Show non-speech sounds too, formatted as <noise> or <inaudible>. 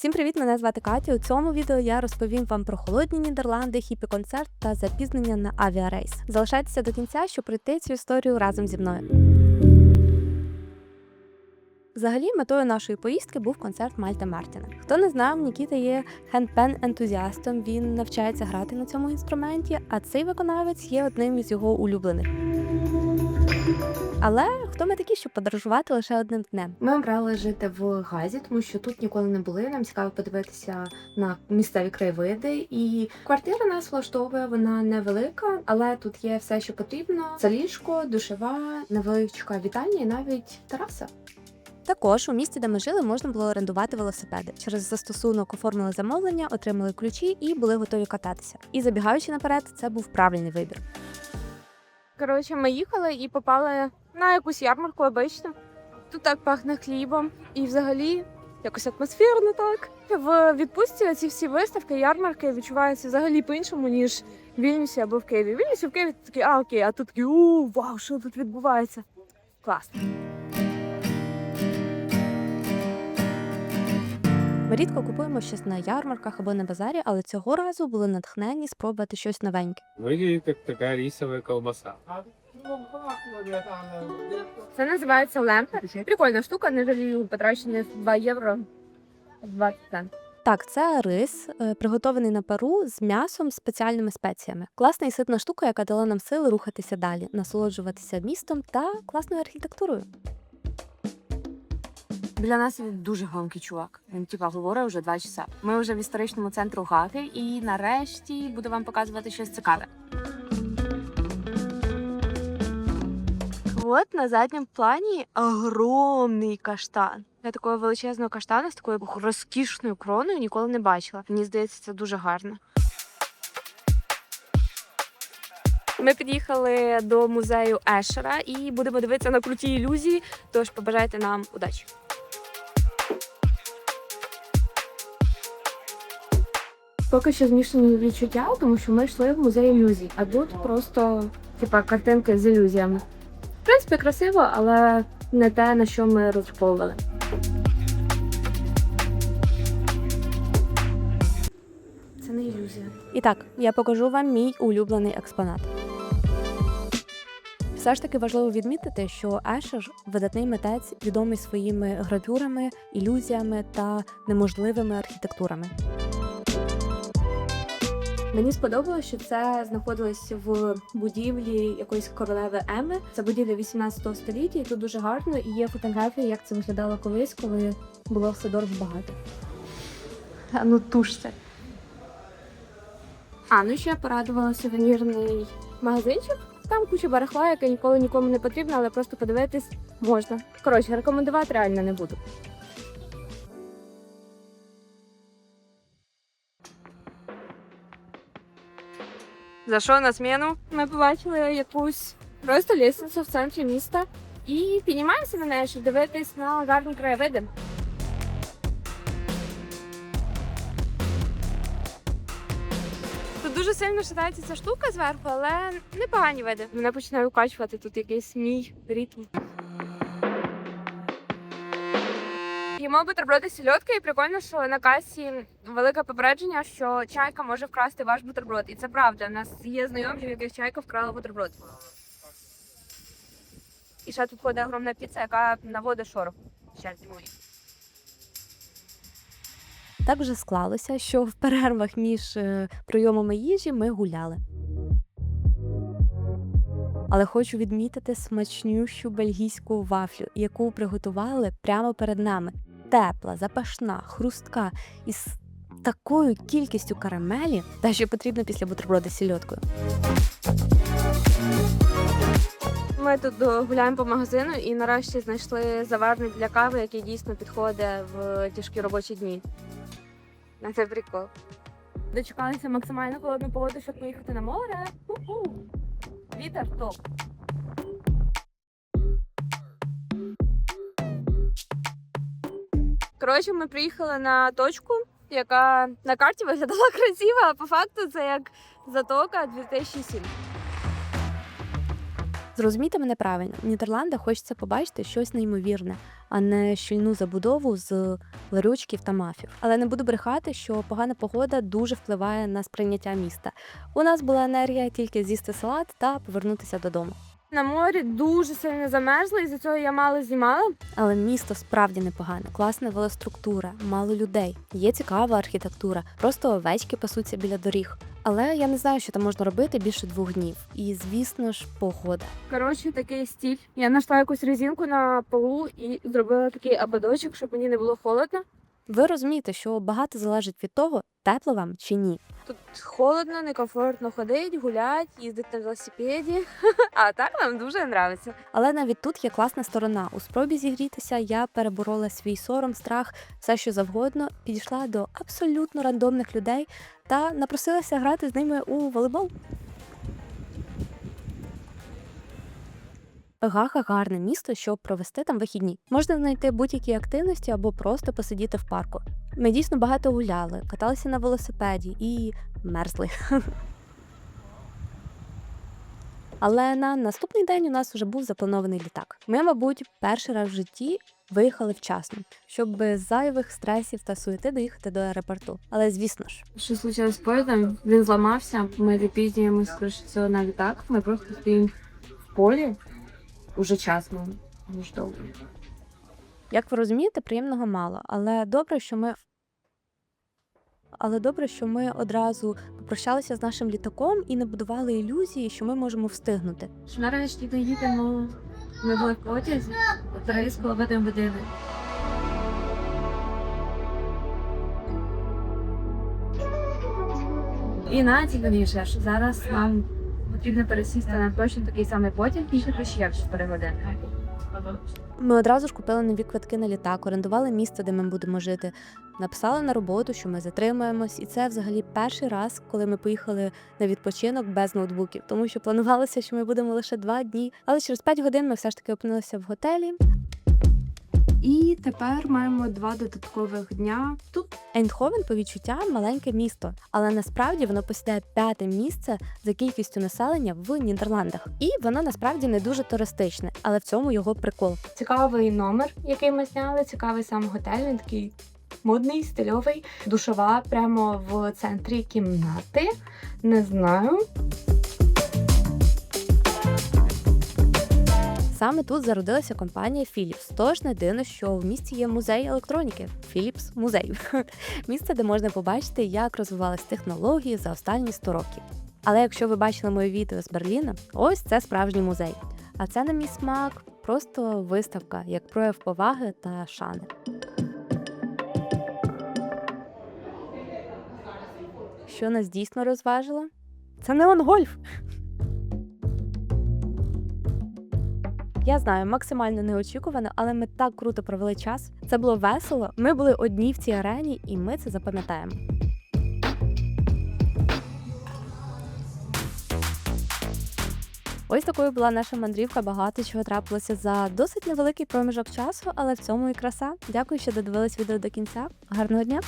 Всім привіт! Мене звати Катя. У цьому відео я розповім вам про холодні Нідерланди, хіпі-концерт та запізнення на авіарейс. Залишайтеся до кінця, щоб пройти цю історію разом зі мною. Взагалі, метою нашої поїздки був концерт Мальта Мартіна. Хто не знав, Нікіта є хендпен ентузіастом. Він навчається грати на цьому інструменті, а цей виконавець є одним із його улюблених. Але хто ми такі, щоб подорожувати лише одним днем? Ми обрали жити в Газі, тому що тут ніколи не були. Нам цікаво подивитися на місцеві краєвиди. І квартира нас влаштовує, вона невелика, але тут є все, що потрібно: це ліжко, душева, невеличка вітальня і навіть тераса. Також у місті, де ми жили, можна було орендувати велосипеди. Через застосунок оформили замовлення, отримали ключі і були готові кататися. І забігаючи наперед, це був правильний вибір. Коротше, ми їхали і попали на якусь ярмарку обично. Тут так пахне хлібом і взагалі якось атмосферно так. В відпустці ці всі виставки, ярмарки відчуваються взагалі по-іншому, ніж в Вільнюсі або в Києві. В Вільнюсі в Києві такий, а окей, а тут такий, у, вау, що тут відбувається? Класно. Ми рідко купуємо щось на ярмарках або на базарі, але цього разу були натхнені спробувати щось новеньке. Выглядит как такая рисовая колбаса. Це називається лемпер. Прикольна штука, не жалію потрачені 2 євро 20 центів. Так, це рис, е, приготований на пару з м'ясом, спеціальними спеціями. Класна і ситна штука, яка дала нам сили рухатися далі, насолоджуватися містом та класною архітектурою. Біля нас він дуже громкий чувак. Він типа говорить вже два часа. Ми вже в історичному центру Гаги, і нарешті буду вам показувати щось цікаве. От на задньому плані огромний каштан. Я такого величезного каштана з такою розкішною кроною ніколи не бачила. Мені здається, це дуже гарно. Ми під'їхали до музею Ешера і будемо дивитися на круті ілюзії. Тож побажайте нам удачі. Поки що змішані відчуття, тому що ми йшли в музей ілюзій, а тут просто типа картинки з ілюзіями. В принципі, красиво, але не те, на що ми розраховували. Це не ілюзія. І так, я покажу вам мій улюблений експонат. Все ж таки важливо відмітити, що Ешер видатний митець, відомий своїми гравюрами, ілюзіями та неможливими архітектурами. Мені сподобалося, що це знаходилось в будівлі якоїсь королеви Еми. Це будівля 18 століття, і тут дуже гарно і є фотографії, як це виглядало колись, коли було все дорого багато. А ну тушся. А, ну ще порадувала сувенірний магазинчик. Там куча барахла, яке ніколи нікому не потрібно, але просто подивитись можна. Коротше, рекомендувати реально не буду. За що на зміну? Ми побачили якусь просто лісницю в центрі міста і піднімаємося на неї, щоб дивитись на гарні краєвиди. Тут дуже сильно шатається ця штука зверху, але непогані види. Мене починає укачувати тут якийсь мій ритм. Їмо бутерброди сільотки, і прикольно, що на касі велике попередження, що чайка може вкрасти ваш бутерброд. І це правда. У нас є знайомі, в яких чайка вкрала бутерброд. І ще тут ходить огромна піца, яка наводить шорох. Ще зимою. Так вже склалося, що в перервах між е, прийомами їжі ми гуляли. Але хочу відмітити смачнющу бельгійську вафлю, яку приготували прямо перед нами. Тепла, запашна, хрустка із такою кількістю карамелі, та що потрібно після бутерброда з сільоткою. Ми тут гуляємо по магазину і нарешті знайшли заварник для кави, який дійсно підходить в тяжкі робочі дні. На це прикол. Дочекалися максимально холодну погоду, щоб поїхати на море. Ху-ху. Вітер топ. Коротше, ми приїхали на точку, яка на карті виглядала <laughs> красиво, а по факту це як затока 2007. Зрозумійте мене правильно, в Нідерландах хочеться побачити щось неймовірне, а не щільну забудову з ларючків та мафів. Але не буду брехати, що погана погода дуже впливає на сприйняття міста. У нас була енергія тільки з'їсти салат та повернутися додому. На морі дуже сильно замерзла, і за цього я мало знімала. Але місто справді непогане, класна велоструктура, мало людей, є цікава архітектура, просто овечки пасуться біля доріг. Але я не знаю, що там можна робити більше двох днів. І звісно ж, погода. Коротше, такий стіль. Я знайшла якусь резинку на полу і зробила такий ободочок, щоб мені не було холодно. Ви розумієте, що багато залежить від того, тепло вам чи ні. Тут холодно, некомфортно ходити, гуляти, їздити на велосипеді. <laughs> А так нам дуже подобається. Але навіть тут є класна сторона. У спробі зігрітися я переборола свій сором, страх, все що завгодно, підійшла до абсолютно рандомних людей та напросилася грати з ними у волейбол. Гага гарне місто, щоб провести там вихідні. Можна знайти будь-які активності або просто посидіти в парку. Ми дійсно багато гуляли, каталися на велосипеді і мерзли. Але на наступний день у нас вже був запланований літак. Ми, мабуть, перший раз в житті виїхали вчасно, щоб без зайвих стресів та суєти доїхати до аеропорту. Але звісно ж, Що случилось з поїздом? Він зламався. Ми всього на літак. Ми просто стоїмо в полі. Уже час дуже довго. як ви розумієте, приємного мало. Але добре, що ми. Але добре, що ми одразу попрощалися з нашим літаком і не будували ілюзії, що ми можемо встигнути. Нарешті доїдемо. Ми були в потязі три з половиною години. І найцікавіше, що зараз нам потрібно пересісти на точно такий самий потяг і ще ще 4 години. Ми одразу ж купили нові квитки на літак, орендували місце, де ми будемо жити. Написали на роботу, що ми затримаємось, і це взагалі перший раз, коли ми поїхали на відпочинок без ноутбуків, тому що планувалося, що ми будемо лише два дні. Але через п'ять годин ми все ж таки опинилися в готелі. І тепер маємо два додаткових дня. Тут Ейндховен по відчуттям маленьке місто, але насправді воно посідає п'яте місце за кількістю населення в Нідерландах. І воно насправді не дуже туристичне, але в цьому його прикол. Цікавий номер, який ми зняли, цікавий сам готель, він такий модний, стильовий, душова прямо в центрі кімнати. Не знаю. Саме тут зародилася компанія Philips. Тож не дивно, що в місті є музей електроніки Philips музей. <laughs> Місце, де можна побачити, як розвивались технології за останні 100 років. Але якщо ви бачили моє відео з Берліна, ось це справжній музей. А це, на мій смак, просто виставка, як прояв поваги та шани. Що нас дійсно розважило? Це неон Я знаю, максимально неочікувано, але ми так круто провели час. Це було весело. Ми були одні в цій арені, і ми це запам'ятаємо. Ось такою була наша мандрівка. Багато чого трапилося за досить невеликий проміжок часу, але в цьому і краса. Дякую, що додивились відео до кінця. Гарного дня!